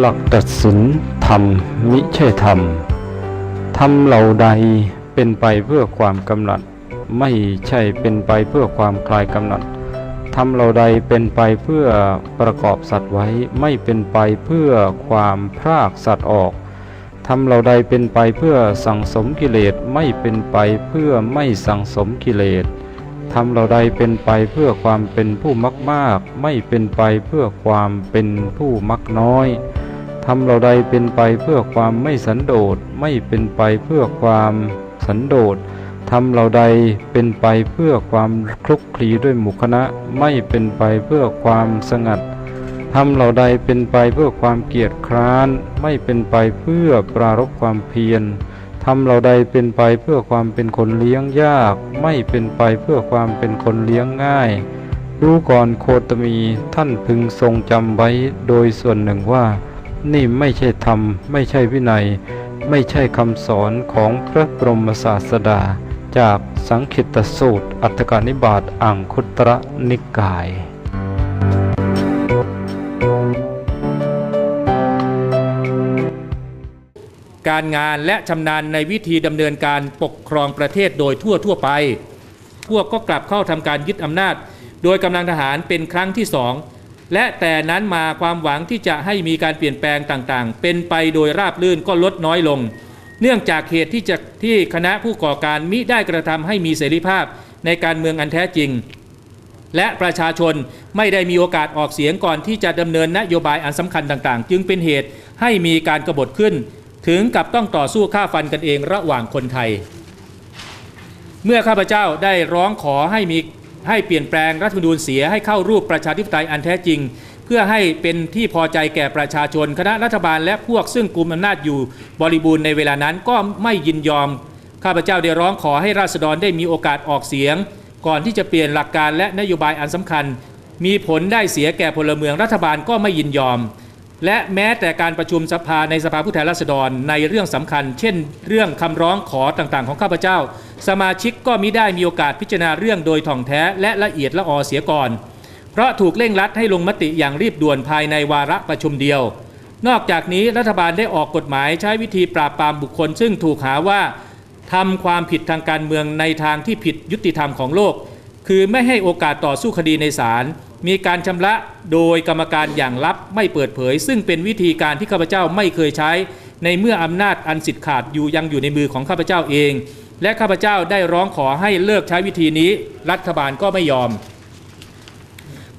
หลักตัดสินธรรมมิใช่ธรรม ธรรมเหล่าใดเป็นไปเพื่อความกำหนัด ไม่ใช่เป็นไปเพื่อความคลายกำหนัด ธรรมเหล่าใดเป็นไปเพื่อประกอบสัตว์ไว้ ไม่เป็นไปเพื่อความพรากสัตว์ออก ธรรมเหล่าใดเป็นไปเพื่อสังสมกิเลส ไม่เป็นไปเพื่อไม่สังสมกิเลสธรรมเหล่าใดเป็นไปเพื่อความเป็นผู้มักมาก ไม่เป็นไปเพื่อความเป็นผู้มักน้อย ทำเราใดเป็นไปเพื่อความไม่สันโดษไม่เป็นไปเพื่อความสันโดษทำเราใดเป็นไปเพื่อความคลุกคลีด้วยหมู่คณะ ไม่เป็นไปเพื่อความสงัดทำเราใดเป็นไปเพื่อความเกียจคร้าน ไม่เป็นไปเพื่อปรารบความเพียรทำเราใดเป็นไปเพื่อความเป็นคนเลี้ยงยาก ไม่เป็นไปเพื่อความเป็นคนเลี้ยงง่าย รู้ก่อนโคตมีท่านพึงทรงจำไว้โดยส่วนหนึ่งว่า นี่ไม่ใช่ธรรม ไม่ใช่วินัย ไม่ใช่คำสอนของพระบรมศาสดา จากสังคิตสูตร อัตถกานิบาตอังคุตระนิกายการงานและชำนาญในวิธีดำเนินการปกครองประเทศโดยทั่วทั่วไป พวกก็กลับเข้าทำการยึดอำนาจ โดยกำลังทหารเป็นครั้งที่สอง และแต่นั้นมาความหวังที่จะให้มีการเปลี่ยนแปลงต่างๆ เป็นไปโดยราบรื่นก็ลดน้อยลง เนื่องจากเหตุที่จะที่คณะผู้ก่อการมิได้กระทำให้มีเสรีภาพในการเมืองอันแท้จริง และประชาชนไม่ได้มีโอกาสออกเสียงก่อนที่จะดำเนินนโยบายอันสำคัญต่างๆ จึงเป็นเหตุให้มีการกบฏขึ้น ถึงกับต้องต่อสู้ฆ่าฟันกันเองระหว่างคนไทย เมื่อข้าพเจ้าได้ร้องขอให้มี ให้เปลี่ยนแปลงรัฐธรรมนูญเสียให้เข้ารูปประชาธิปไตยอันแท้จริง เพื่อให้เป็นที่พอใจแก่ประชาชน คณะรัฐบาลและพวกซึ่งกลุ่มอำนาจอยู่บริบูรณ์ในเวลานั้นก็ไม่ยินยอม ข้าพเจ้าได้ร้องขอให้ราษฎรได้มีโอกาสออกเสียง ก่อนที่จะเปลี่ยนหลักการและนโยบายอันสำคัญ มีผลได้เสียแก่พลเมืองรัฐบาลก็ไม่ยินยอม และแม้แต่การประชุมสภาในสภาผู้แทนราษฎรในเรื่องสำคัญ เช่น เรื่องคำร้องขอต่างๆ ของข้าพเจ้า สมาชิกก็มิได้มีโอกาสพิจารณาเรื่องโดยถ่องแท้และละเอียดละออเสียก่อน เพราะถูกเร่งรัดให้ลงมติอย่างรีบด่วนภายในวาระประชุมเดียว นอกจากนี้รัฐบาลได้ออกกฎหมายใช้วิธีปราบปรามบุคคล ซึ่งถูกหาว่าทำความผิดทางการเมืองในทางที่ผิดยุติธรรมของโลก คือไม่ให้โอกาสต่อสู้คดีในศาล มีการชำระโดยกรรมการอย่างลับไม่เปิดเผย ซึ่งเป็นวิธีการที่ข้าพเจ้าไม่เคยใช้ ในเมื่ออำนาจอันสิทธิ์ขาดอยู่ยังอยู่ในมือของข้าพเจ้าเอง และข้าพเจ้าได้ร้องขอให้เลิกใช้วิธีนี้ รัฐบาลก็ไม่ยอม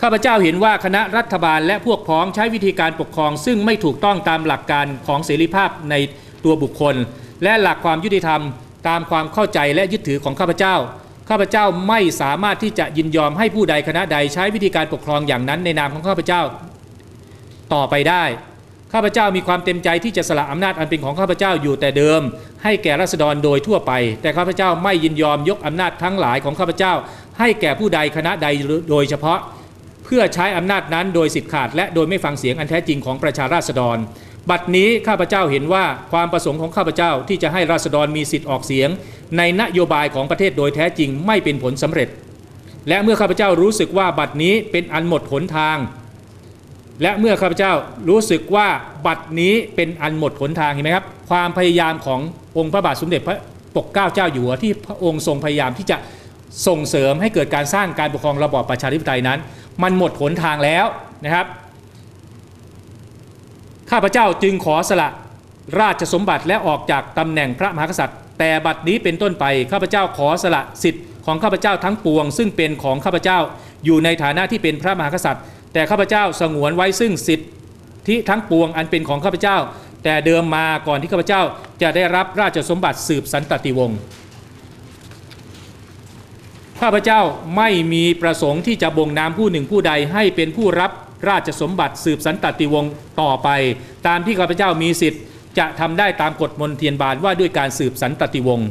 ข้าพเจ้าเห็นว่าคณะรัฐบาลและพวกพ้องใช้วิธีการปกครอง ซึ่งไม่ถูกต้องตามหลักการของเสรีภาพในตัวบุคคล และหลักความยุติธรรม ตามความเข้าใจและยึดถือของข้าพเจ้า ข้าพเจ้าไม่สามารถที่จะยินยอมให้ผู้ใดคณะใดใช้วิธีการปกครองอย่างนั้นในนามของข้าพเจ้าต่อไปได้ ข้าพเจ้ามีความเต็มใจที่จะสละอำนาจอันเป็นของข้าพเจ้าอยู่แต่เดิม ให้แก่รัษฎรโดยทั่วไป แต่ข้าพเจ้าไม่ยินยอมยกอำนาจทั้งหลายของข้าพเจ้า ให้แก่ผู้ใดคณะใดโดยเฉพาะ เพื่อใช้อำนาจนั้นโดยสิทธิขาด และโดยไม่ฟังเสียงอันแท้จริงของประชาราษฎร บัดนี้ข้าพเจ้าเห็นว่าความประสงค์ของข้าพเจ้าที่จะให้ราษฎรมีสิทธิ์ออกเสียง ในนโยบายของประเทศโดยแท้จริงไม่เป็นผลสำเร็จ และเมื่อข้าพเจ้ารู้สึกว่าบัดนี้เป็นอันหมดหนทาง และเมื่อข้าพเจ้ารู้สึกว่าบัดนี้เป็นอันหมดหนทางเห็นไหมครับ ความพยายามขององค์พระบาทสมเด็จพระปกเกล้าเจ้าอยู่หัวที่พระองค์ทรงพยายามที่จะส่งเสริมให้เกิดการสร้างการปกครองระบอบประชาธิปไตยนั้น มันหมดหนทางแล้วนะครับ ข้าพเจ้าจึงขอสละราชสมบัติและออกจากตำแหน่งพระมหากษัตริย์ แต่บัดนี้เป็นต้นไปข้าพเจ้าขอสละสิทธิ์ของข้าพเจ้าทั้งปวง ซึ่งเป็นของข้าพเจ้าอยู่ในฐานะที่เป็นพระมหากษัตริย์ แต่ข้าพเจ้าสงวนไว้ซึ่งสิทธิทั้งปวงอันเป็นของข้าพเจ้า แต่เดิมมาก่อนที่ข้าพเจ้าจะได้รับราชสมบัติสืบสันตติวงศ์ข้าพเจ้าไม่มีประสงค์ที่จะบ่งนามผู้หนึ่งผู้ใดให้เป็นผู้รับ ราชสมบัติสืบสันตติวงศ์ต่อไป ตามที่ข้าพเจ้ามีสิทธิ์ จะทำได้ตามกฎมนเทียนบานว่าด้วยการสืบสันตติวงศ์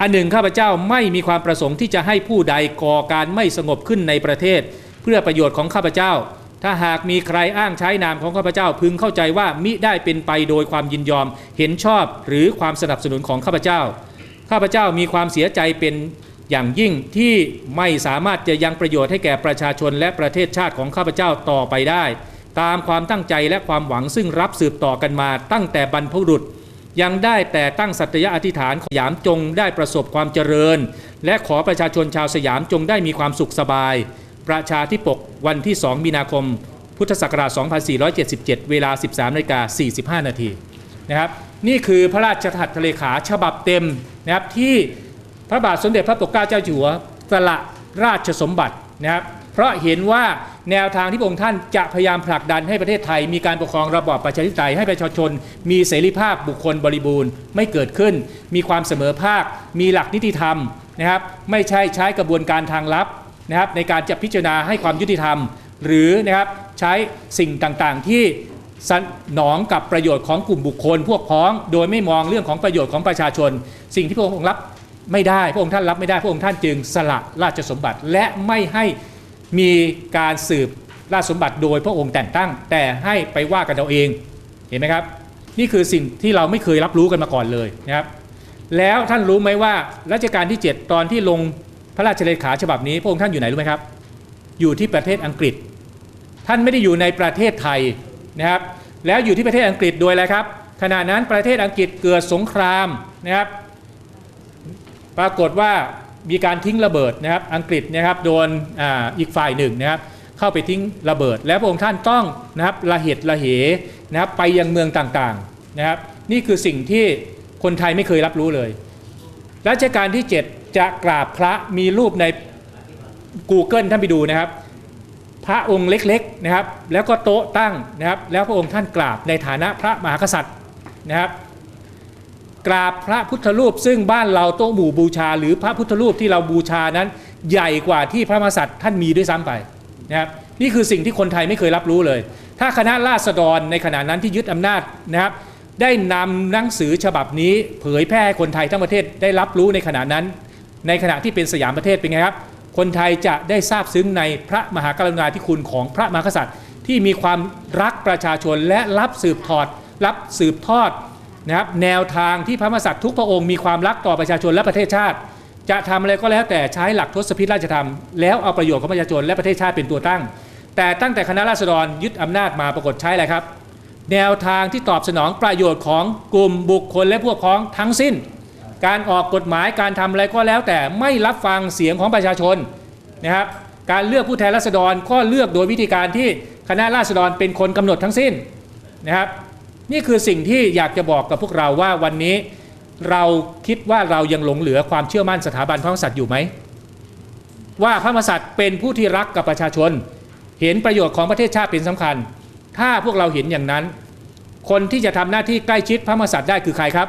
อันหนึ่งข้าพเจ้าไม่มีความประสงค์ที่จะให้ผู้ใดก่อการไม่สงบขึ้นในประเทศ เพื่อประโยชน์ของข้าพเจ้า ถ้าหากมีใครอ้างใช้นามของข้าพเจ้าพึงเข้าใจว่ามิได้เป็นไปโดยความยินยอมเห็นชอบหรือความสนับสนุนของข้าพเจ้า ข้าพเจ้ามีความเสียใจเป็น อย่างยิ่งที่ไม่สามารถจะยังประโยชน์ให้แก่ประชาชนและประเทศชาติของข้าพเจ้าต่อไปได้ ตามความตั้งใจและความหวังซึ่งรับสืบต่อกันมาตั้งแต่บรรพบุรุษ ยังได้แต่ตั้งสัตยาอธิษฐานขอสยามจงได้ประสบความเจริญ และขอประชาชนชาวสยามจงได้มีความสุขสบาย ประชาธิปกวันที่ 2 มีนาคม พุทธศักราช 2477 เวลา 13นาฬิกา45 นาทีนะครับนี่คือพระราชถัตถเลขาฉบับเต็มนะครับที่ พระบาทสมเด็จพระปกเกล้าเจ้าอยู่หัวสละราชสมบัตินะครับเพราะเห็นว่าแนวทางที่พระองค์ท่านจะพยายามผลักดันให้ประเทศไทย มีการปกครองระบอบประชาธิปไตยให้ประชาชน มีเสรีภาพบุคคลบริบูรณ์ไม่เกิดขึ้น มีความเสมอภาค มีหลักนิติธรรมนะครับไม่ใช่ใช้กระบวนการทางลับนะครับในการจะพิจารณาให้ความยุติธรรม หรือนะครับใช้สิ่งต่างๆที่สนองกับประโยชน์ของกลุ่มบุคคล พวกพ้อง โดยไม่มองเรื่องของประโยชน์ของประชาชน สิ่งที่พระองค์รับ ไม่ได้พระองค์ท่านรับไม่ได้พระองค์ท่านจึงสละราชสมบัติและไม่ให้มีการสืบราชสมบัติโดยพระองค์แต่งตั้ง แต่ให้ไปว่ากันเอาเองเห็นไหมครับ นี่คือสิ่งที่เราไม่เคยรับรู้กันมาก่อนเลยนะครับ แล้วท่านรู้ไหมว่ารัชกาลที่ 7 ตอนที่ลงพระราชเลขาฉบับนี้พระองค์ท่านอยู่ไหนรู้ไหมครับ อยู่ที่ประเทศอังกฤษ ท่านไม่ได้อยู่ในประเทศไทยนะครับแล้วอยู่ที่ประเทศอังกฤษโดยอะไรครับขณะนั้นประเทศอังกฤษเกิดสงครามนะครับ ปรากฏว่ามีการทิ้งระเบิดนะครับอังกฤษนะครับโดนออีกฝ่ายหนึ่งนะครับเข้าไปทิ้งระเบิด แล้วพระองค์ท่านต้องนะครับละเหตุละเหนะครับไปยังเมืองต่างๆนะครับนี่คือสิ่งที่คนไทยไม่เคยรับรู้เลยรัชกาลที่ 7 จะกราบพระมีรูปใน Google ท่านไปดูนะครับ พระองค์เล็กๆนะครับ แล้วก็โต๊ะตั้งนะครับ แล้วพระองค์ท่านกราบในฐานะพระมหากษัตริย์นะครับ กราบพระพุทธรูป ซึ่งบ้านเราโต๊ะหมู่บูชา หรือพระพุทธรูปที่เราบูชานั้น ใหญ่กว่าที่พระมหากษัตริย์ท่านมีด้วยซ้ำไปนะครับนี่คือสิ่งที่คนไทยไม่เคยรับรู้เลย ถ้าคณะราษฎรในขณะนั้นที่ยึดอำนาจนะครับได้นำหนังสือฉบับนี้เผยแพร่ให้คนไทยทั้งประเทศได้รับรู้ในขณะนั้น ในขณะที่เป็นสยามประเทศเป็นไงครับ คนไทยจะได้ทราบซึ้งในพระมหากรุณาธิคุณของพระมหากษัตริย์ ที่มีความรักประชาชนและรับสืบทอด รับสืบทอด นะครับแนวทางที่พระมหากษัตริย์ทุกพระองค์มีความรักต่อประชาชนและประเทศชาติ จะทำอะไรก็แล้วแต่ใช้หลักทศพิธราชธรรม แล้วเอาประโยชน์ของประชาชนและประเทศชาติเป็นตัวตั้ง แต่ตั้งแต่คณะราษฎรยึดอำนาจมาปรากฏใช้อะไรครับ แนวทางที่ตอบสนองประโยชน์ของกลุ่มบุคคลและพวกพ้องทั้งสิ้น การออกกฎหมายการทำอะไรก็แล้วแต่ไม่รับฟังเสียงของประชาชนนะครับการเลือกผู้แทนราษฎรก็เลือกโดยวิธีการที่คณะราษฎรเป็นคนกำหนดทั้งสิ้นนะครับ นี่คือสิ่งที่อยากจะบอกกับพวกเราว่าวันนี้เราคิดว่าเรายังหลงเหลือความเชื่อมั่นสถาบันพระมหากษัตริย์อยู่ไหม ว่าพระมหากษัตริย์เป็นผู้ที่รักกับประชาชน เห็นประโยชน์ของประเทศชาติเป็นสำคัญ ถ้าพวกเราเห็นอย่างนั้น คนที่จะทำหน้าที่ใกล้ชิดพระมหากษัตริย์ได้คือใครครับ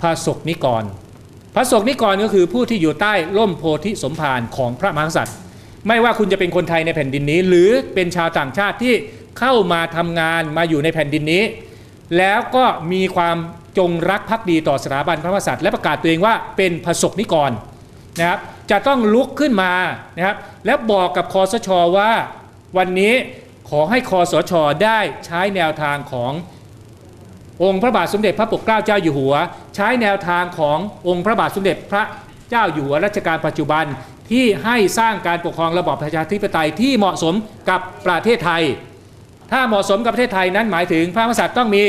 พระศกนิกรพระศกนิกรก็คือผู้ที่อยู่ใต้ร่มโพธิสมภารของพระมหากษัตริย์ ไม่ว่าคุณจะเป็นคนไทยในแผ่นดินนี้ หรือเป็นชาวต่างชาติที่ เข้ามาทำงานมาอยู่ในแผ่นดินนี้ แล้วก็มีความจงรักภักดีต่อสถาบันพระมหากษัตริย์และประกาศตัวเองว่าเป็นพระศกนิกรนะครับจะต้องลุกขึ้นมานะครับและบอกกับคอสชว่าวันนี้ขอให้คอสชได้ใช้แนวทางขององค์พระบาทสมเด็จพระปกเกล้าเจ้าอยู่หัว ใช้แนวทางขององค์พระบาทสมเด็จพระเจ้าอยู่หัวรัชกาลปัจจุบันที่ให้สร้างการปกครองระบอบประชาธิปไตยที่เหมาะสมกับประเทศไทย ถ้าเหมาะสมกับประเทศไทยนั้นหมายถึงพระมหากษัตริย์ต้องมี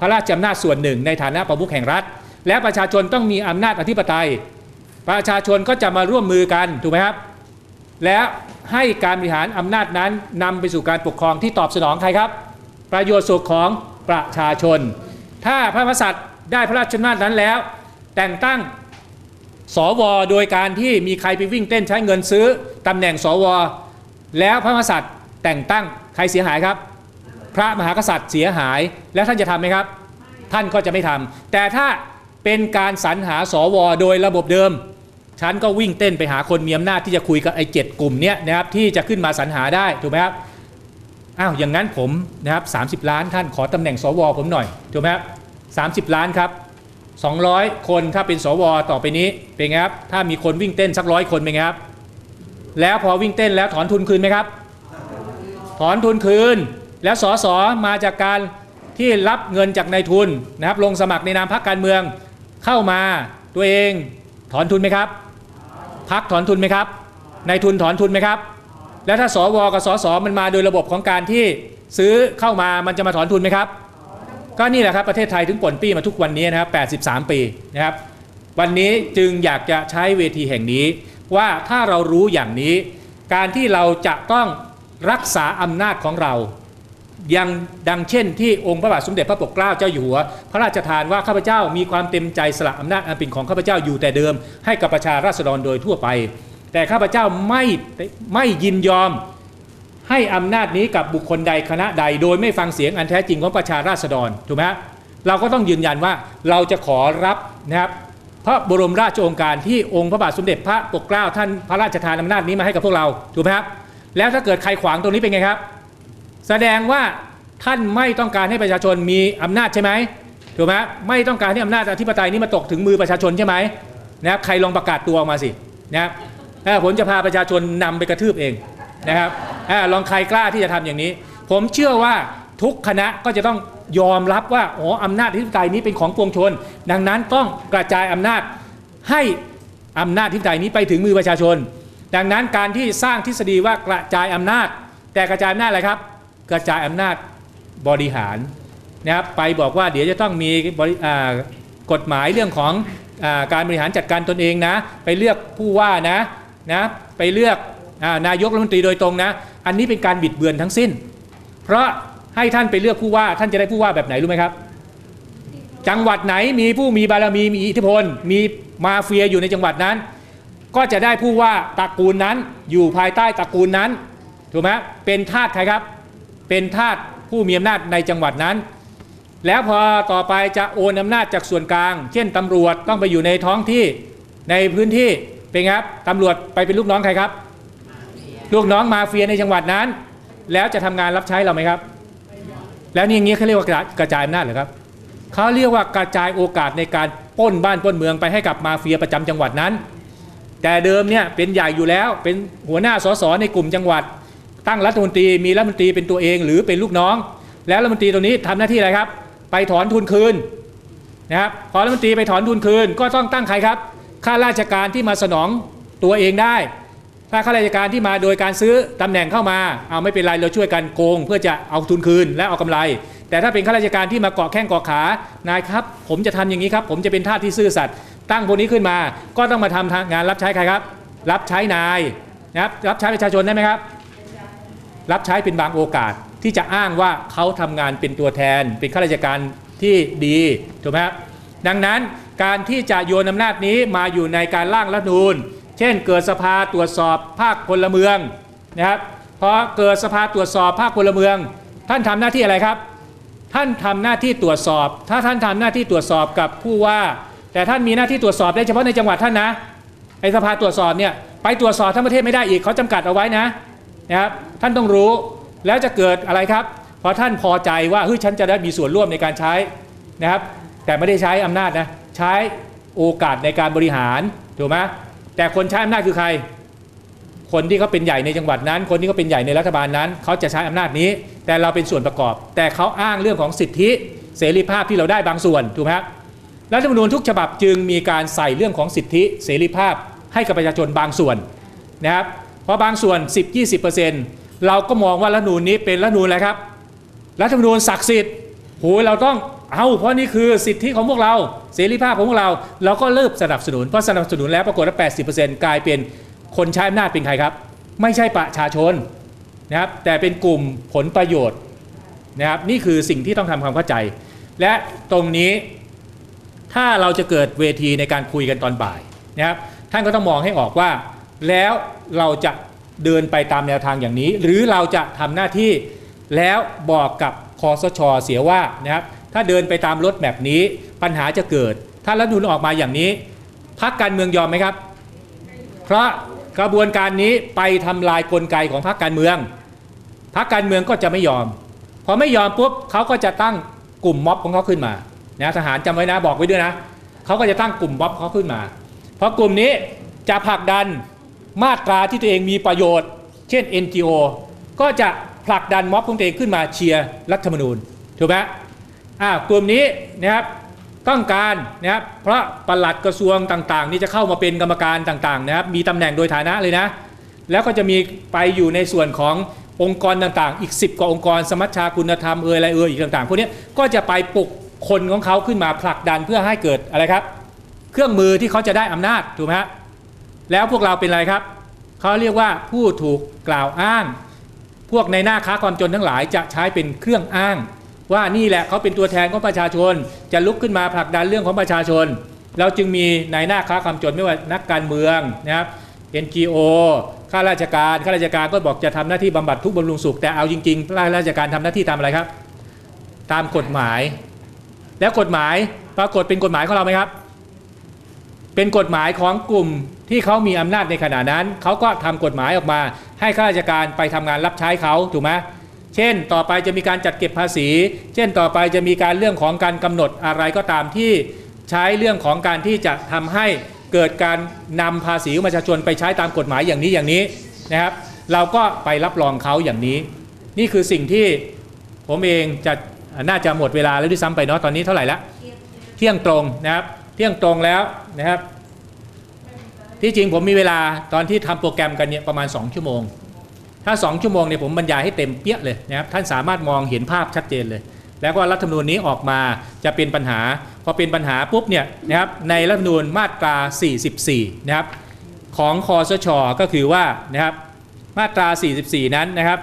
พระราชอำนาจส่วนหนึ่งในฐานะประมุขแห่งรัฐ และประชาชนต้องมีอำนาจอธิปไตย ประชาชนก็จะมาร่วมมือกันถูกไหมครับ แล้วให้การบริหารอำนาจนั้นนำไปสู่การปกครองที่ตอบสนองใครครับ ประโยชน์สุขของประชาชน ถ้าพระมหากษัตริย์ได้พระราชอำนาจนั้นแล้ว แต่งตั้งสวโดยการที่มีใครไปวิ่งเต้นใช้เงินซื้อตำแหน่งสวแล้วพระมหากษัตริย์ แต่งตั้งใครเสียหายครับ พระมหากษัตริย์เสียหายแล้วท่านจะทำไหมครับ ท่านก็จะไม่ทำแต่ถ้าเป็นการสรรหาสวโดยระบบเดิม ฉันก็วิ่งเต้นไปหาคนมีอำนาจที่จะคุยกับไอ้เจ็ดกลุ่มเนี้ยนะครับที่จะขึ้นมาสรรหาได้ถูกไหมครับอ้าวอย่างนั้นผมนะครับ30ล้านท่านขอตำแหน่งสวผมหน่อยถูกไหมครับ30ล้านครับ 200 คนถ้าเป็นสวต่อไปนี้เป็นไงครับถ้ามีคนวิ่งเต้นสักร้อยคนเป็นไงครับแล้วพอวิ่งเต้นแล้วถอนทุนคืนไหมครับ ถอนทุนคืน แล้วสอสอมาจากการที่รับเงินจากนายทุนนะครับลงสมัครในนามพรรคการเมืองเข้ามาตัวเองถอนทุนไหมครับพักถอนทุนไหมครับนายทุนถอนทุนไหมครับ แล้วถ้าสวกับสสมันมาโดยระบบของการที่ซื้อเข้ามามันจะมาถอนทุนไหมครับ ก็นี่แหละครับประเทศไทยถึงป่นปี้มาทุกวันนี้นะครับ 83 ปีนะครับ วันนี้จึงอยากจะใช้เวทีแห่งนี้ ว่าถ้าเรารู้อย่างนี้ การที่เราจะต้อง รักษาอำนาจของเรายังดังเช่นที่องค์พระบาทสมเด็จพระปกเกล้าเจ้าอยู่หัว พระราชทานว่าข้าพเจ้ามีความเต็มใจสละอำนาจอันเป็นของข้าพเจ้าอยู่แต่เดิม ให้กับประชาราษฎรโดยทั่วไป แต่ข้าพเจ้าไม่ไม่ยินยอมให้อำนาจนี้กับบุคคลใดคณะใด โดยไม่ฟังเสียงอันแท้จริงของประชาราษฎรถูกไหมเราก็ต้องยืนยันว่าเราจะขอรับนะครับพระบรมราชโองการที่องค์พระบาทสมเด็จพระปกเกล้าท่านพระราชทานอำนาจนี้มาให้กับพวกเราถูกไหมครับ แล้วถ้าเกิดใครขวางตรงนี้เป็นไงครับ แสดงว่าท่านไม่ต้องการให้ประชาชนมีอำนาจใช่ไหมถูกไหมไม่ต้องการให้อำนาจอธิปไตยนี้มาตกถึงมือประชาชนใช่ไหมนะครับใครลองประกาศตัวออกมาสินะครับผมจะพาประชาชนนำไปกระทืบเองนะครับลองใครกล้าที่จะทำอย่างนี้ ผมเชื่อว่าทุกคณะก็จะต้องยอมรับว่าอ๋ออำนาจอธิปไตยนี้เป็นของปวงชน ดังนั้นต้องกระจายอำนาจให้อำนาจอธิปไตยนี้ไปถึงมือประชาชน ดังนั้นการที่สร้างทฤษฎีว่ากระจายอำนาจ แต่กระจายอำนาจอะไรครับ กระจายอำนาจบริหารนะครับไปบอกว่าเดี๋ยวจะต้องมีกฎหมายเรื่องของอการบริหารจัดการตนเองนะ ไปเลือกผู้ว่านะนะไปเลือกอนายกรัฐมนตรีโดยตรงนะ อันนี้เป็นการบิดเบือนทั้งสิ้น เพราะให้ท่านไปเลือกผู้ว่าท่านจะได้ผู้ว่าแบบไหนรู้ไหมครับ จังหวัดไหนมีผู้มีบารมีมีอิทธิพล มีมาเฟียอยู่ในจังหวัดนั้น ก็จะได้ผู้ว่าตระกูลนั้นอยู่ภายใต้ตระกูลนั้นถูกไหมเป็นทาสใครครับ เป็นทาสผู้มีอำนาจในจังหวัดนั้น แล้วพอต่อไปจะโอนอำนาจจากส่วนกลาง เช่นตำรวจต้องไปอยู่ในท้องที่ในพื้นที่เป็นไงครับตำรวจไปเป็นลูกน้องใครครับ ลูกน้องมาเฟียในจังหวัดนั้น แล้วจะทำงานรับใช้เราไหมครับ แล้วนี่อย่างนี้เขาเรียกว่ากระจายอำนาจเหรอครับเขาเรียกว่ากระจายโอกาสในการปล้นบ้านปล้นเมืองไปให้กับมาเฟียประจำจังหวัดนั้น แต่เดิมเนี่ยเป็นใหญ่อยู่แล้วเป็นหัวหน้าสสในกลุ่มจังหวัด ตั้งรัฐมนตรีมีรัฐมนตรีเป็นตัวเองหรือเป็นลูกน้อง แล้วรัฐมนตรีตัวนี้ทำหน้าที่อะไรครับ ไปถอนทุนคืนนะครับพอรัฐมนตรีไปถอนทุนคืน ก็ต้องตั้งใครครับข้าราชการที่มาสนองตัวเองได้ ถ้าข้าราชการที่มาโดยการซื้อตำแหน่งเข้ามาเอาไม่เป็นไรเราช่วยกันโกง เพื่อจะเอาทุนคืนและเอากำไร แต่ถ้าเป็นข้าราชการที่มาเกาะแข้งเกาะขานายครับ ผมจะทำอย่างนี้ครับ ผมจะเป็นทาสที่ซื่อสัตย์ตั้งพวกนี้ขึ้นมา ก็ต้องมาทำงานรับใช้ใครครับ รับใช้นายนะครับรับใช้ประชาชนได้ไหมครับ รับใช้เป็นบางโอกาสที่จะอ้างว่าเขาทำงานเป็นตัวแทน เป็นข้าราชการที่ดีถูกไหมครับดังนั้นการที่จะโยนอำนาจนี้มาอยู่ในการร่างรัฐนูญเช่น เกิดสภาตรวจสอบภาคพลเมืองนะครับพอเกิดสภาตรวจสอบภาคพลเมือง ท่านทำหน้าที่อะไรครับ ท่านทำหน้าที่ตรวจสอบ ถ้าท่านทำหน้าที่ตรวจสอบกับผู้ว่า แต่ท่านมีหน้าที่ตรวจสอบได้เฉพาะในจังหวัดท่านนะไอสภาตรวจสอบเนี่ยไปตรวจสอบทั้งประเทศไม่ได้อีกเขาจำกัดเอาไว้นะนะครับท่านต้องรู้แล้วจะเกิดอะไรครับพอท่านพอใจว่าเฮ้ยฉันจะได้มีส่วนร่วมในการใช้นะครับ แต่ไม่ได้ใช้อำนาจนะใช้โอกาสในการบริหารถูกไหมแต่คนใช้อำนาจคือใคร คนที่เขาเป็นใหญ่ในจังหวัดนั้น คนที่เขาเป็นใหญ่ในรัฐบาลนั้น เขาจะใช้อำนาจนี้ แต่เราเป็นส่วนประกอบ แต่เขาอ้างเรื่องของสิทธิเสรีภาพที่เราได้บางส่วนถูกไหมครับรัฐธรรมนูญทุกฉบับจึงมีการใส่เรื่องของสิทธิเสรีภาพให้กับประชาชนบางส่วนนะครับเพราะบางส่วน 10-20%เราก็มองว่ารัฐธรรมนูญนี้เป็นรัฐธรรมนูญอะไรครับรัฐธรรมนูญศักดิ์สิทธิ์โหยเราต้องเอาเพราะนี่คือสิทธิของพวกเรา เสรีภาพของพวกเรา เราก็เริ่มสนับสนุนเพราะสนับสนุนแล้วปรากฏว่า80%กลายเป็น คนใช้อำนาจเป็นใครครับ ไม่ใช่ประชาชนนะครับแต่เป็นกลุ่มผลประโยชน์นะครับนี่คือสิ่งที่ต้องทำความเข้าใจ และตรงนี้ถ้าเราจะเกิดเวทีในการคุยกันตอนบ่ายนะครับท่านก็ต้องมองให้ออกว่า แล้วเราจะเดินไปตามแนวทางอย่างนี้ หรือเราจะทำหน้าที่แล้วบอกกับคอสชเสียว่านะครับถ้าเดินไปตามรถแบบนี้ปัญหาจะเกิด ถ้ารัฐธรรมนูลออกมาอย่างนี้พักการเมืองยอมไหมครับ เพราะ กระบวนการนี้ไปทำลายกลไกของพรรคการเมืองพรรคการเมืองก็จะไม่ยอม พอไม่ยอมปุ๊บเขาก็จะตั้งกลุ่มม็อบของเขาขึ้นมานะทหารจำไว้นะบอกไว้ด้วยนะเขาก็จะตั้งกลุ่มม็อบเขาขึ้นมาเพราะกลุ่มนี้จะผลักดันมาตราที่ตัวเองมีประโยชน์ เช่น NGO ก็จะผลักดันม็อบของตัวเองขึ้นมาเชียร์รัฐธรรมนูญถูกไหมอ่ากลุ่มนี้นะครับ ต้องการนะครับเพราะปลัดกระทรวงต่างๆ นี่จะเข้ามาเป็นกรรมการต่างๆนะครับมีตำแหน่งโดยฐานะเลยนะ แล้วก็จะมีไปอยู่ในส่วนขององค์กรต่างๆ อีก 10กว่าองค์กร สมัชชาคุณธรรมเอ่ยอะไรเอ่ยอีกต่างๆพวกนี้ก็จะไปปลุกคนของเขาขึ้นมาผลักดันเพื่อให้เกิดอะไรครับ เครื่องมือที่เขาจะได้อำนาจถูกไหมฮะแล้วพวกเราเป็นอะไรครับเขาเรียกว่าผู้ถูกกล่าวอ้าง พวกในหน้าค้าความจนทั้งหลายจะใช้เป็นเครื่องอ้าง ว่านี่แหละเขาเป็นตัวแทนของประชาชน จะลุกขึ้นมาผลักดันเรื่องของประชาชน เราจึงมีในหน้าค้าความจนไม่ว่านักการเมืองนะครับ NGO ข้าราชการข้าราชการก็บอกจะทำหน้าที่บำบัดทุกบำรุงสุขแต่เอาจริงๆข้าราชการทำหน้าที่ตามอะไรครับ ตามกฎหมาย แล้วกฎหมายปรากฏเป็นกฎหมายของเราไหมครับ เป็นกฎหมายของกลุ่มที่เขามีอำนาจในขณะนั้นเขาก็ทำกฎหมายออกมา ให้ข้าราชการไปทำงานรับใช้เขาถูกไหม เช่น ต่อไปจะมีการจัดเก็บภาษี เช่นต่อไปจะมีการเรื่องของการกำหนดอะไรก็ตามที่ใช้เรื่องของการที่จะทำให้เกิดการนำภาษีของประชาชนไปใช้ตามกฎหมายอย่างนี้อย่างนี้นะครับ เราก็ไปรับรองเขาอย่างนี้ นี่คือสิ่งที่ผมเองจะน่าจะหมดเวลาแล้วด้วยซ้ำไปเนาะตอนนี้เท่าไหร่ละเที่ยงตรงนะครับเที่ยงตรงแล้วนะครับ ที่จริงผมมีเวลาตอนที่ทำโปรแกรมกันเนี่ยประมาณ 2 ชั่วโมง ถ้า 2 ชั่วโมงเนี่ยผมบรรยายให้เต็มเปี้ยเลยนะครับท่านสามารถมองเห็นภาพชัดเจนเลย แล้วก็รัฐธรรมนูญนี้ออกมาจะเป็นปัญหา พอเป็นปัญหาปุ๊บเนี่ยนะครับในรัฐธรรมนูญมาตรา 44 นะครับของคอสช ก็คือว่านะครับมาตรา 44 นั้นนะครับ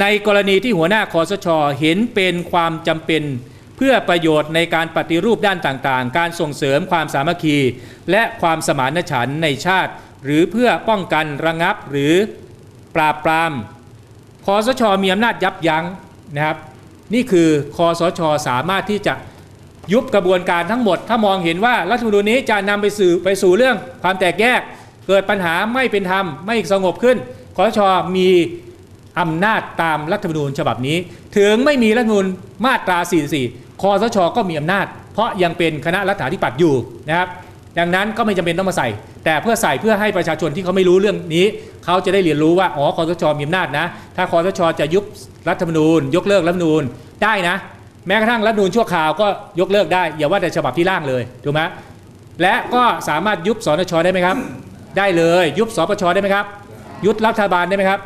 ในกรณีที่หัวหน้าคอสช เห็นเป็นความจำเป็นเพื่อประโยชน์ในการปฏิรูปด้านต่างๆ การส่งเสริมความสามัคคี และความสมานฉันท์ในชาติ หรือเพื่อป้องกันระงับหรือ ปราบปรามคอสชมีอำนาจยับยั้งนะครับ นี่คือคอสชสามารถที่จะยุบกระบวนการทั้งหมด ถ้ามองเห็นว่ารัฐธรรมนูญนี้จะนำไปสู่ไปสู่เรื่องความแตกแยก เกิดปัญหาไม่เป็นธรรมไม่สงบขึ้นคอสชมีอำนาจตามรัฐธรรมนูญฉบับนี้ ถึงไม่มีรัฐธรรมนูญมาตรา 44 คอสชก็มีอำนาจ เพราะยังเป็นคณะรัฐาธิปัตย์อยู่นะครับ ดังนั้นก็ไม่จำเป็นต้องมาใส่ แต่เพื่อใส่เพื่อให้ประชาชนที่เขาไม่รู้เรื่องนี้ เขาจะได้เรียนรู้ว่าอ๋อคอสชมีอำนาจนะ ถ้าคอสชจะยุบรัฐธรรมนูญ ยกเลิกรัฐธรรมนูญได้นะ แม้กระทั่งรัฐธรรมนูญชั่วคราวก็ยกเลิกได้อย่าว่าแต่ฉบับที่ร่างเลยถูกไหมและก็สามารถยุบสนชได้ไหมครับ ได้เลย ยุบสปชได้ไหมครับ ยุบรัฐบาลได้ไหมครับ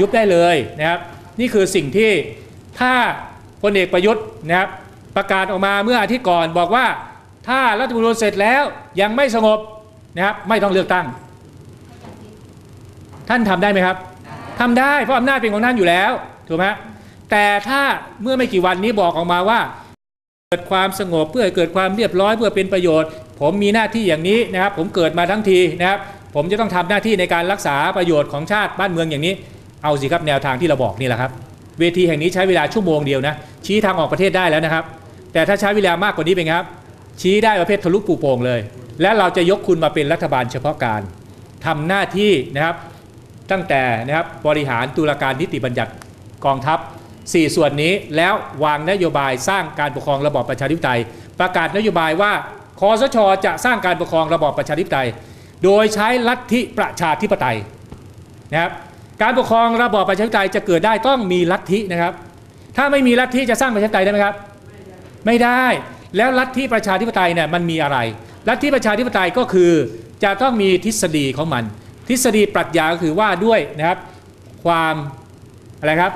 ยุบได้เลยนะครับ นี่คือสิ่งที่ถ้าพลเอกประยุทธ์นะครับประกาศออกมาเมื่ออาทิตย์ก่อนบอกว่า ถ้ารัฐธรรมนูญเสร็จแล้วยังไม่สงบนะครับไม่ต้องเลือกตั้ง ท่านทำได้ไหมครับทำได้เพราะอำนาจเป็นของท่านอยู่แล้วถูกไหมแต่ถ้าเมื่อไม่กี่วันนี้บอกออกมาว่า เกิดความสงบเพื่อให้เกิดความเรียบร้อยเพื่อเป็นประโยชน์ ผมมีหน้าที่อย่างนี้นะครับ ผมเกิดมาทั้งทีนะครับ ผมจะต้องทำหน้าที่ในการรักษาประโยชน์ของชาติบ้านเมืองอย่างนี้ เอาสิครับแนวทางที่เราบอกนี่แหละครับ เวทีแห่งนี้ใช้เวลาชั่วโมงเดียวนะชี้ทางออกประเทศได้แล้วนะครับ แต่ถ้าใช้เวลามากกว่านี้เป็นไงครับ ชี้ได้ประเภททะลุปูโป่งเลย และเราจะยกคุณมาเป็นรัฐบาลเฉพาะการทำหน้าที่นะครับ ตั้งแต่นะครับบริหารตุลาการนิติบัญญัติกองทัพ 4 ส่วนนี้แล้ววางนโยบายสร้างการปกครองระบอบประชาธิปไตย ประกาศนโยบายว่าคอสช จะสร้างการปกครองระบอบประชาธิปไตย โดยใช้ลัทธิประชาธิปไตยนะครับการปกครองระบอบประชาธิปไตยจะเกิดได้ต้องมีลัทธินะครับ ถ้าไม่มีลัทธิจะสร้างประชาธิปไตยได้ไหมครับ ไม่ได้ แล้วลัทธิประชาธิปไตยเนี่ยมันมีอะไร ลัทธิประชาธิปไตยก็คือจะต้องมีทฤษฎีของมัน ทฤษฎีปรัชญาก็คือว่าด้วยนะครับความอะไรครับ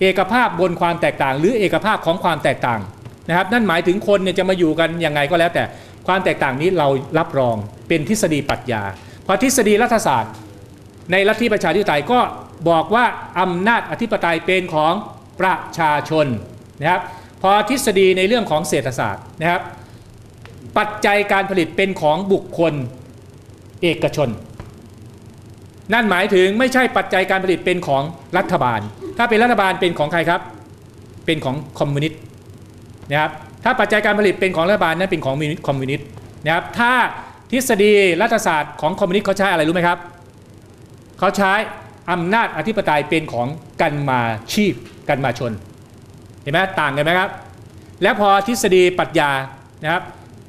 เอกภาพบนความแตกต่าง หรือเอกภาพของความแตกต่างนะครับ นั่นหมายถึงคนเนี่ยจะมาอยู่กันยังไงก็แล้ว แต่ความแตกต่างนี้เรารับรองเป็นทฤษฎีปรัชญาพอทฤษฎีรัฐศาสตร์ ในลัทธิประชาธิปไตยก็บอกว่าอำนาจอธิปไตยเป็นของประชาชนนะครับพอทฤษฎีในเรื่องของเศรษฐศาสตร์นะครับ ปัจจัยการผลิตเป็นของบุคคลเอกชน นั่นหมายถึงไม่ใช่ปัจจัยการผลิตเป็นของรัฐบาล ถ้าเป็นรัฐบาลเป็นของใครครับ เป็นของคอมมิวนิสต์นะครับถ้าปัจจัยการผลิตเป็นของรัฐบาลนั้นเป็นของคอมมิวนิสต์นะครับถ้าทฤษฎีรัฐศาสตร์ของคอมมิวนิสต์เขาใช้อะไรรู้ไหมครับเขาใช้อำนาจอธิปไตยเป็นของกันมาชีพกันมาชนเห็นไหมต่างกันไหมครับ แล้วพอทฤษฎีปรัชญานะครับ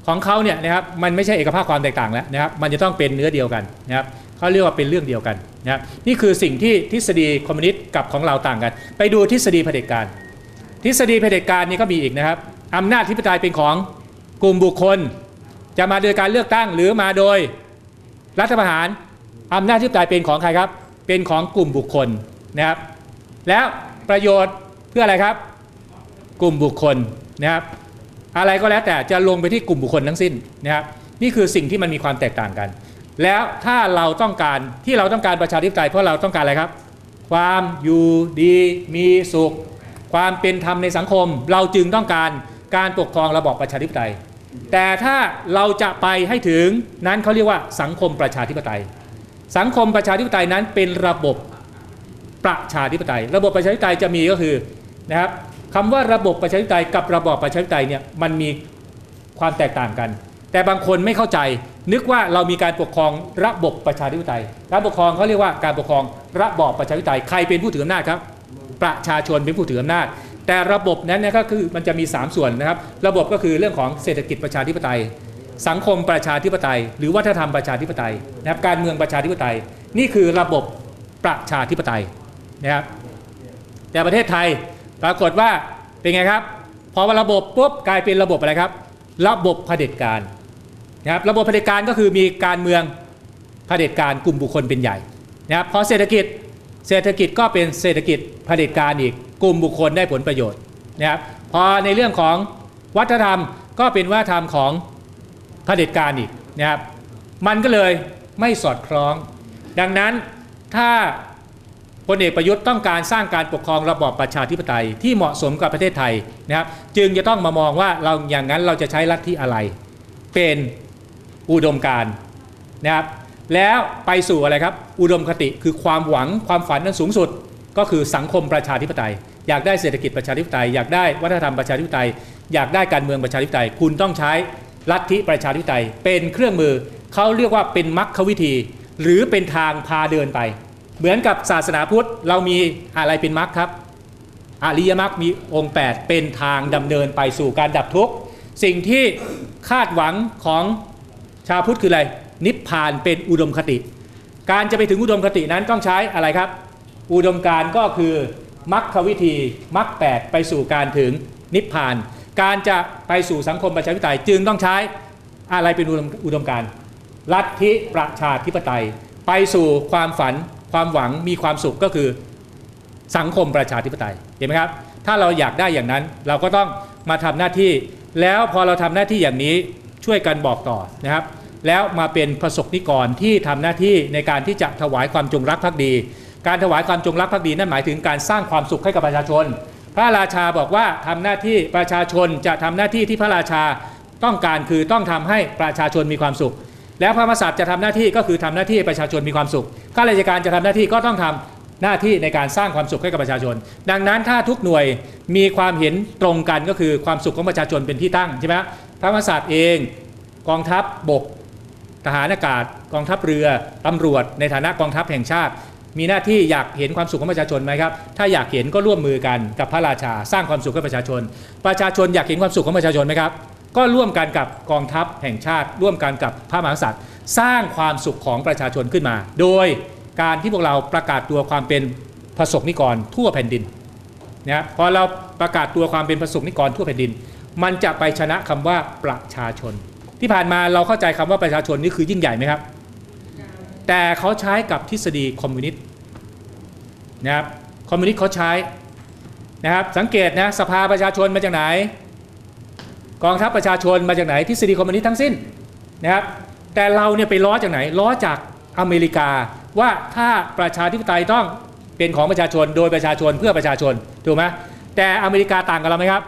ของเขาเนี่ยนะครับมันไม่ใช่เอกภาพความแตกต่างแล้วนะครับมันจะต้องเป็นเนื้อเดียวกันนะครับ เขาเรียกว่าเป็นเรื่องเดียวกันนะครับนี่คือสิ่งที่ทฤษฎีคอมมิวนิสต์กับของเราต่างกัน ไปดูทฤษฎีเผด็จการ ทฤษฎีเผด็จการนี่ก็มีอีกนะครับอำนาจอธิปไตยเป็นของกลุ่มบุคคล จะมาโดยการเลือกตั้งหรือมาโดยรัฐประหารอำนาจที่ปไตยเป็นของใครครับ เป็นของกลุ่มบุคคลนะครับ แล้วประโยชน์เพื่ออะไรครับ กลุ่มบุคคลนะครับ อะไรก็แล้วแต่จะลงไปที่กลุ่มบุคคลทั้งสิ้นนะครับ นี่คือสิ่งที่มันมีความแตกต่างกัน แล้วถ้าเราต้องการที่เราต้องการประชาธิปไตยเพราะเราต้องการอะไรครับ ความอยู่ดีมีสุข ความเป็นธรรมในสังคม เราจึงต้องการการปกครองระบอบประชาธิปไตย แต่ถ้าเราจะไปให้ถึงนั้นเขาเรียกว่าสังคมประชาธิปไตย สังคมประชาธิปไตยนั้นเป็นระบบประชาธิปไตย ระบบประชาธิปไตยจะมีก็คือนะครับคำว่าระบบประชาธิปไตยกับระบอบประชาธิปไตยเนี่ยมันมีความแตกต่างกัน แต่บางคนไม่เข้าใจ นึกว่าเรามีการปกครองระบบประชาธิปไตยการปกครองเขาเรียกว่าการปกครองระบอบประชาธิปไตยใครเป็นผู้ถืออำนาจครับ ประชาชนเป็นผู้ถืออำนาจ แต่ระบบนั้นเนี่ยก็คือมันจะมี 3 ส่วนนะครับ ระบบก็คือเรื่องของเศรษฐกิจประชาธิปไตย สังคมประชาธิปไตย หรือวัฒนธรรมประชาธิปไตยนะครับการเมืองประชาธิปไตย นี่คือระบบประชาธิปไตยนะครับแต่ประเทศไทยปรากฏว่าเป็นไงครับพอว่าระบบปุ๊บกลายเป็นระบบอะไรครับ ระบบเผด็จการ นะครับระบบเผด็จการก็คือมีการเมืองเผด็จการกลุ่มบุคคลเป็นใหญ่นะครับพอเศรษฐกิจเศรษฐกิจก็เป็นเศรษฐกิจเผด็จการอีกกลุ่มบุคคลได้ผลประโยชน์นะครับพอในเรื่องของวัฒนธรรมก็เป็นวัฒนธรรมของเผด็จการอีกนะครับมันก็เลยไม่สอดคล้อง ดังนั้นถ้าพลเอกประยุทธ์ต้องการสร้างการปกครองระบอบประชาธิปไตยที่เหมาะสมกับประเทศไทยนะครับ จึงจะต้องมามองว่าเราอย่างนั้นเราจะใช้ลัทธิอะไร เป็น อุดมการนะครับแล้วไปสู่อะไรครับ อุดมคติคือความหวังความฝันนั้นสูงสุด ก็คือสังคมประชาธิปไตย อยากได้เศรษฐกิจประชาธิปไตย อยากได้วัฒนธรรมประชาธิปไตย อยากได้การเมืองประชาธิปไตย คุณต้องใช้ลัทธิประชาธิปไตย เป็นเครื่องมือเขาเรียกว่าเป็นมรรควิธี หรือเป็นทางพาเดินไป เหมือนกับศาสนาพุทธเรามีอะไรเป็นมรรคครับอริยมรรคมีองค์ 8 เป็นทางดำเนินไปสู่การดับทุกข์สิ่งที่คาดหวังของ ชาวพุทธคืออะไร นิพพานเป็นอุดมคติ การจะไปถึงอุดมคตินั้นต้องใช้อะไรครับ อุดมการก็คือมรรควิธีมรรคแปดไปสู่การถึงนิพพาน การจะไปสู่สังคมประชาธิปไตยจึงต้องใช้อะไรเป็นอุดมอุดมการลัทธิประชาธิปไตย ไปสู่ความฝันความหวังมีความสุขก็คือสังคมประชาธิปไตยเห็นไหมครับ ถ้าเราอยากได้อย่างนั้นเราก็ต้องมาทำหน้าที่ แล้วพอเราทำหน้าที่อย่างนี้ ช่วยกันบอกต่อนะครับ แล้วมาเป็นประสบนิกรที่ทำหน้าที่ในการที่จะถวายความจงรักภักดี การถวายความจงรักภักดีนั่นหมายถึงการสร้างความสุขให้กับประชาชน พระราชาบอกว่าทำหน้าที่ประชาชนจะทำหน้าที่ที่พระราชาต้องการคือต้องทำให้ประชาชนมีความสุข แล้วพระมหากษัตริย์จะทำหน้าที่ก็คือทำหน้าที่ประชาชนมีความสุขข้าราชการจะทำหน้าที่ก็ต้องทำหน้าที่ในการสร้างความสุขให้กับประชาชน ดังนั้นถ้าทุกหน่วยมีความเห็นตรงกันก็คือความสุขของประชาชนเป็นที่ตั้งใช่ไหม พระมหากษัตริย์เอง กองทัพบบก ทหารอากาศ กองทัพเรือ ตำรวจ ในฐานะกองทัพแห่งชาติ มีหน้าที่อยากเห็นความสุขของประชาชนไหมครับ ถ้าอยากเห็นก็ร่วมมือกันกับพระราชา สร้างความสุขให้ประชาชน ประชาชนอยากเห็นความสุขของประชาชนไหมครับ ก็ร่วมกันกับกองทัพแห่งชาติ ร่วมกันกับพระมหากษัตริย์ สร้างความสุขของประชาชนขึ้นมา โดยการที่พวกเราประกาศตัวความเป็นประสบนิกรทั่วแผ่นดินนะพอเราประกาศตัวความเป็นประสบนิกรทั่วแผ่นดิน มันจะไปชนะคำว่าประชาชน ที่ผ่านมาเราเข้าใจคำว่าประชาชนนี่คือยิ่งใหญ่ไหมครับ แต่เขาใช้กับทฤษฎีคอมมิวนิสต์นะครับคอมมิวนิสต์เขาใช้นะครับสังเกตนะสภาประชาชนมาจากไหน กองทัพประชาชนมาจากไหนทฤษฎีคอมมิวนิสต์ทั้งสิ้นนะครับแต่เราเนี่ยไปล้อจากไหนล้อจากอเมริกาว่าถ้าประชาธิปไตยต้องเป็นของประชาชนโดยประชาชนเพื่อประชาชนถูกไหมแต่อเมริกาต่างกับเราไหมครับ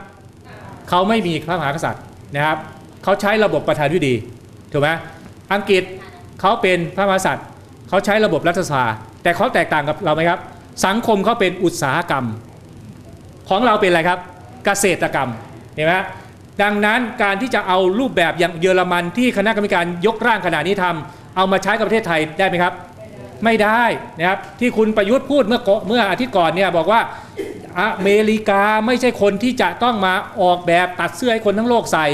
เขาไม่มีพระมหากษัตริย์นะครับเขาใช้ระบบประธานาธิบดีถูกไหมอังกฤษเขาเป็นพระมหากษัตริย์เขาใช้ระบบรัฐสภาแต่เขาแตกต่างกับเราไหมครับ สังคมเขาเป็นอุตสาหกรรม ของเราเป็นอะไรครับ เกษตรกรรมเห็นไหมดังนั้นการที่จะเอารูปแบบอย่างเยอรมันที่คณะกรรมการยกร่างขนาดนี้ทำเอามาใช้กับประเทศไทยได้ไหมครับ ไม่ได้นะครับที่คุณประยุทธ์พูดเมื่อเมื่ออาทิตย์ก่อนเนี่ยบอกว่า อเมริกาไม่ใช่คนที่จะต้องมาออกแบบตัดเสื้อให้คนทั้งโลกใส่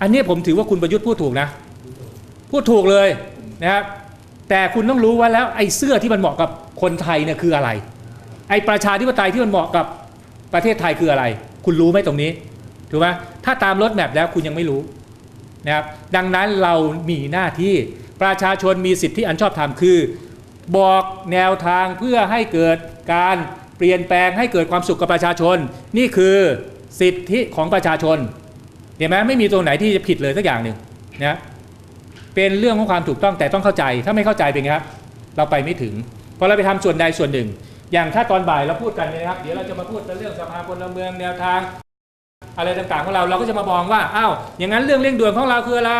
อันนี้ผมถือว่าคุณประยุทธ์พูดถูกนะ พูดถูกเลยนะครับแต่คุณต้องรู้ว่าแล้วไอ้เสื้อที่มันเหมาะกับคนไทยเนี่ยคืออะไร ไอ้ประชาธิปไตยที่มันเหมาะกับประเทศไทยคืออะไร คุณรู้ไหมตรงนี้ถูกไหมถ้าตามรถแมพแล้วคุณยังไม่รู้นะครับดังนั้นเรามีหน้าที่ประชาชนมีสิทธิอันชอบธรรมคือ บอกแนวทางเพื่อให้เกิดการ เปลี่ยนแปลงให้เกิดความสุขกับประชาชน นี่คือสิทธิของประชาชนเห็นไหมไม่มีตรงไหนที่จะผิดเลยสักอย่างหนึ่งนะเป็นเรื่องของความถูกต้องแต่ต้องเข้าใจ ถ้าไม่เข้าใจเป็นไงครับ เราไปไม่ถึงพอเราไปทำส่วนใดส่วนหนึ่ง อย่างถ้าตอนบ่ายเราพูดกันเนี่ยนะครับ เดี๋ยวเราจะมาพูดเรื่องสภาพลเมืองแนวทาง อะไรต่างๆของเราเราก็จะมามองว่าอ้าวอย่างนั้นเรื่องเร่งด่วนของเราคืออะไร